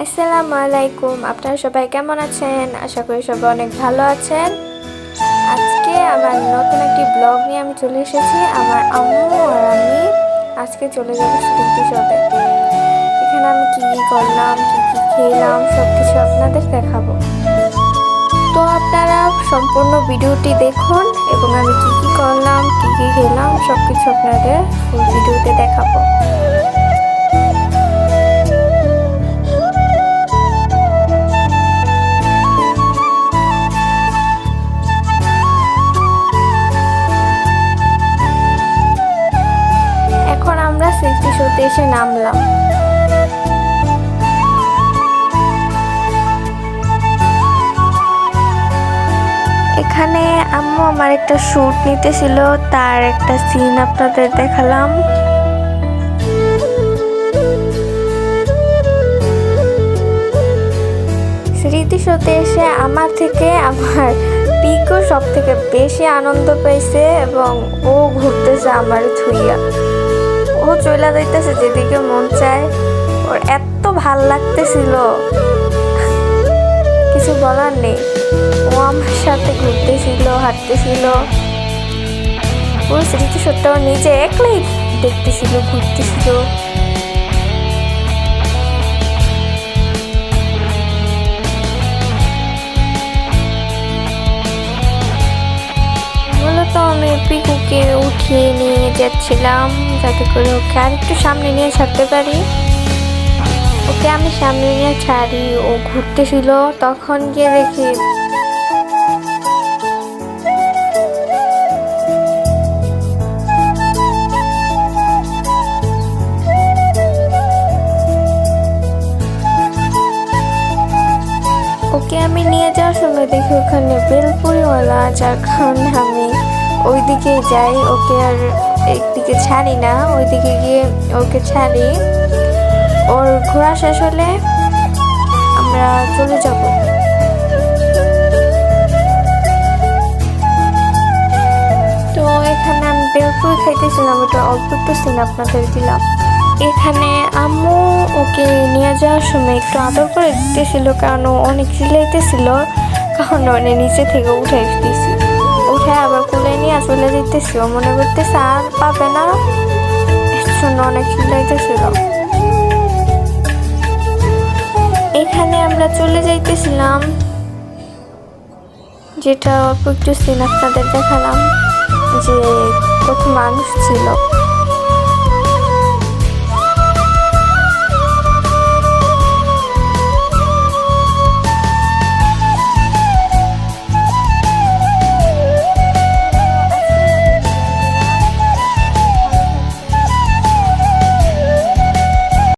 আলাইকুম আপনারা সবাই কেমন আছেন? আশা করি সবাই অনেক ভালো আছেন। আজকে আমার নতুন একটি ব্লগ নিয়ে আমি চলে এসেছি। আমার আম্মু আর আমি আজকে চলে যাব স্মৃতি শপে এখানে আমি কী কী করলাম, কী কী খেলাম সব কিছু আপনাদের দেখাবো। তো আপনারা সম্পূর্ণ ভিডিওটি দেখুন এবং আমি কী কী করলাম, কী কী খেলাম সব কিছু আপনাদের ভিডিওতে দেখাবো। শোতে এসে নামলাম। এখানে আম্মু আমার একটা শ্যুট নিতেছিল, তার একটা সিন আপনাদের দেখালাম। স্মৃতি শোতে এসে আমার থেকে আমার পিকও সব থেকে বেশি আনন্দ পাইছে এবং ও ঘুরতেছে আমার ছুইয়া। ও চইলা যাইতেছে যেদিকে মন চায়। ওর এত ভালো লাগতেছিল। কিছু বলার নেই। ও আমার সাথে ঘুরতেছিল, হাঁটতেছিল। পুরো স্মৃতি সত্য নিজে একলাই দেখতেছিল, ঘুরতেছিল। মূলত আমি পিকুকে উঠিয়ে নিয়ে যাচ্ছিলাম যাতে করে ওকে আর একটু সামনে নিয়ে ছাড়তে পারি। ওকে আমি সামনে নিয়ে ছাড়ি, ও ঘুরতেছিল। তখন গিয়ে দেখি ওকে আমি নিয়ে যাওয়ার সময় দেখি ওখানে বেলপুরিওয়ালা, যার কারণে আমি ওই দিকে যাই, ওকে আর একদিকে ছাড়ি না, ওইদিকে গিয়ে ওকে ছাড়ি। ওর ঘোরা শেষ হলে আমরা চলে যাব। তো এখানে আমি বেলপুরি খাইতেছিলাম ওটা অল্প একটু সিন আপনাদের দিলাম। এখানে আম্মু ওকে নিয়ে যাওয়ার সময় একটু আদর করে দিতেছিল, কারণ অনেক চিলাইতেছিল কারণ অনেক নিচে থেকে উঠে দিতেছি উঠে আবার কোলে নিয়ে চলে দিতেছি ও মনে করতেছে আর পাবে না। জন্য অনেক চিলাইতেছিল এখানে আমরা চলে যাইতেছিলাম। যেটা অল্প একটু সিন আপনাদের দেখালাম। যে কত মানুষ ছিল।